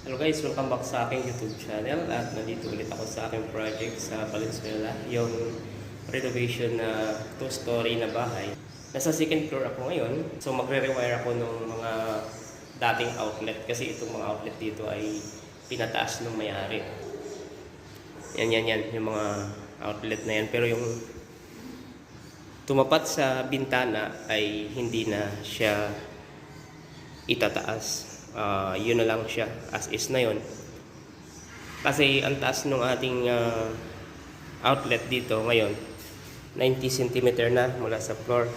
Hello guys, welcome back sa aking YouTube channel at nandito ulit ako sa aking project sa Valenzuela, yung renovation na two-story na bahay. Nasa second floor ako ngayon, so magre-rewire ako ng mga dating outlet kasi itong mga outlet dito ay pinataas ng may-ari. Yan, yan, yan, yung mga outlet na yan. Pero yung tumapat sa bintana ay hindi na siya itataas. Ah, yun na lang siya as is na yun. Kasi ang taas ng ating ah, outlet dito ngayon 90 cm na mula sa floor.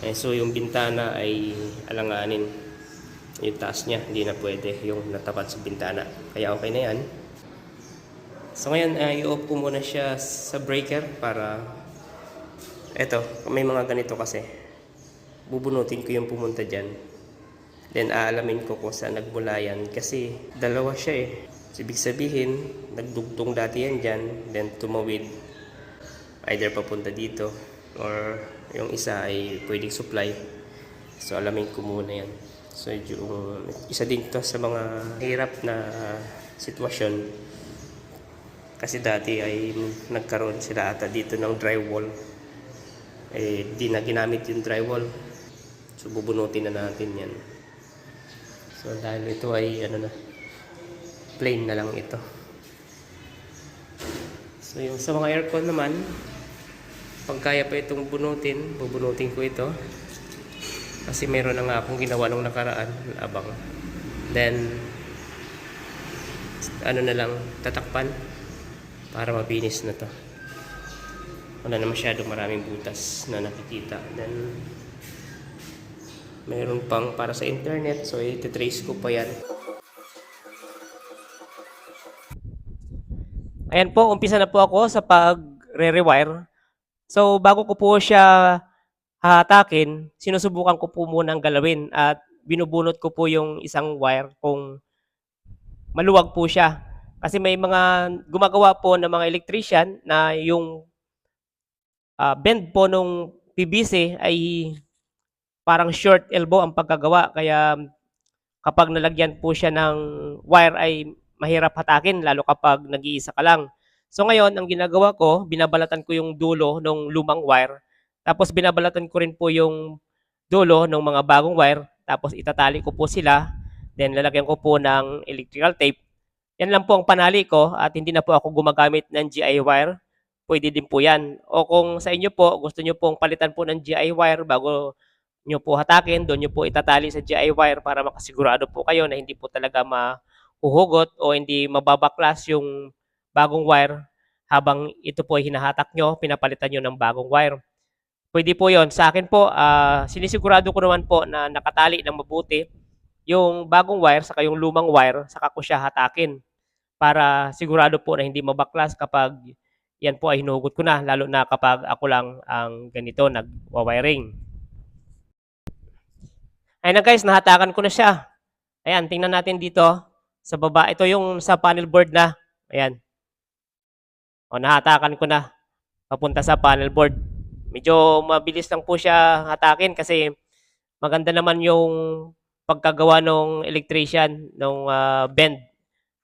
Eh, so yung bintana ay alanganin. Yung taas niya, hindi na pwede yung natapat sa bintana. Kaya okay na yan. So ngayon, uh, i-off ko muna siya sa breaker para eto, may mga ganito kasi. Bubunutin ko yung pumunta dyan. Then aalamin ko kung saan nagmula yan kasi dalawa siya eh. Ibig sabihin, nagdugtong dati yan dyan, then tumawid either papunta dito or yung isa ay pwedeng supply. So alamin ko muna yan. So yung isa din to sa mga hirap na sitwasyon kasi dati ay nagkaroon sila ata dito ng drywall. Eh, di na ginamit yung drywall. So bubunutin na natin yan. So dahil ito ay ano na plain na lang ito. So yung sa mga aircon naman, pag kaya pa itong bunutin, bubunutin ko ito. Kasi meron na nga akong ginawa nung nakaraan, abang. Then, ano na lang, tatakpan para mabinis na to. Wala na masyado maraming butas na nakikita. Then, Mayroon pang para sa internet, so iti-trace ko pa yan. Ayan po, umpisa na po ako sa pag-re-rewire. So, bago ko po siya hahatakin, sinusubukan ko po munang galawin at binubunot ko po yung isang wire kung maluwag po siya. Kasi may mga gumagawa po ng mga electrician na yung ah, bend po nung PVC ay parang short elbow ang pagkagawa. Kaya kapag nalagyan po siya ng wire ay mahirap hatakin lalo kapag nag-iisa ka lang. So ngayon, ang ginagawa ko, binabalatan ko yung dulo ng lumang wire. Tapos binabalatan ko rin po yung dulo ng mga bagong wire. Tapos itatali ko po sila. Then lalagyan ko po ng electrical tape. Yan lang po ang panali ko at hindi na po ako gumagamit ng GI wire. Pwede din po yan. O kung sa inyo po, gusto nyo pong palitan po ng GI wire bago nyo po hatakin, doon nyo po itatali sa GI wire para makasigurado po kayo na hindi po talaga mahuhugot o hindi mababaklas yung bagong wire habang ito po ay hinahatak nyo, pinapalitan nyo ng bagong wire. Pwede po yon Sa akin po, ah, sinisigurado ko naman po na nakatali ng mabuti yung bagong wire saka yung lumang wire saka ko siya hatakin para sigurado po na hindi mabaklas kapag yan po ay hinuhugot ko na lalo na kapag ako lang ang ganito nagwa-wiring. Ayun na guys, nahatakan ko na siya. Ayan, tingnan natin dito sa baba. Ito yung sa panel board na. Ayan. O, nahatakan ko na. Papunta sa panel board. Medyo mabilis lang po siya hatakin kasi maganda naman yung pagkagawa ng electrician ng bend.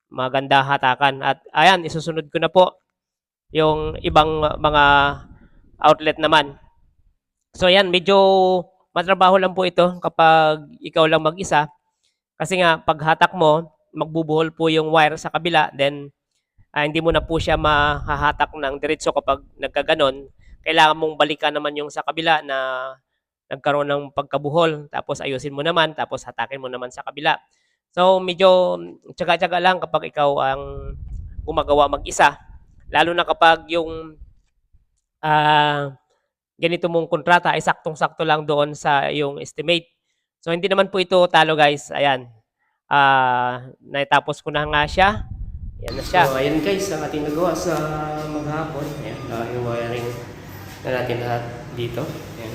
Maganda hatakan. At ayan, isusunod ko na po yung ibang mga outlet naman. So ayan, medyo matrabaho lang po ito kapag ikaw lang mag-isa. Kasi nga, pag hatak mo, magbubuhol po yung wire sa kabila, then ah, hindi mo na po siya mahahatak ng diretso kapag nagkaganon. Kailangan mong balikan naman yung sa kabila na nagkaroon ng pagkabuhol, tapos ayusin mo naman, tapos hatakin mo naman sa kabila. So, medyo tsaga-tsaga lang kapag ikaw ang gumagawa mag-isa. Lalo na kapag yung ah ganito mong kontrata ay saktong-sakto lang doon sa yung estimate. So hindi naman po ito talo guys. Ayan. Ah, naitapos ko na nga siya. Yan na siya. So ayan guys, ang ating nagawa sa maghapon. Ayan, uh, yung wiring na natin lahat dito. Ayan.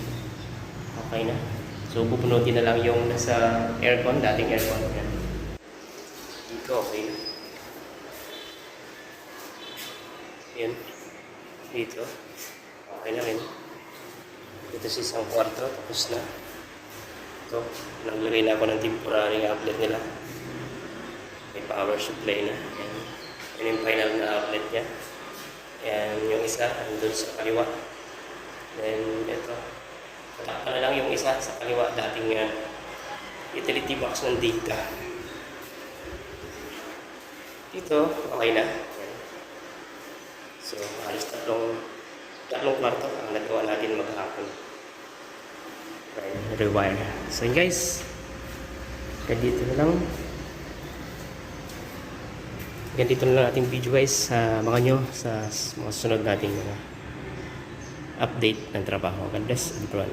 Okay na. So pupunutin na lang yung nasa aircon, dating aircon. Ayan. Dito okay na. Ayan. Dito. Okay na rin. Ito sa isang kwarto, tapos na. Ito, naglagay na ako ng temporary outlet nila. power supply na. Yan yung final na outlet niya. Ayan yung isa, andun sa kaliwa. Then, ito. Wala na lang yung isa sa kaliwa, dating uh, utility box ng data. Dito, okay na. So, halos tatlong, tatlong kwarto ang nagawa natin maghapon. Rewire. So, guys. Ganito na lang. Ganito na lang ating video guys sa mga nyo sa mga sunod nating mga update ng trabaho. God bless everyone.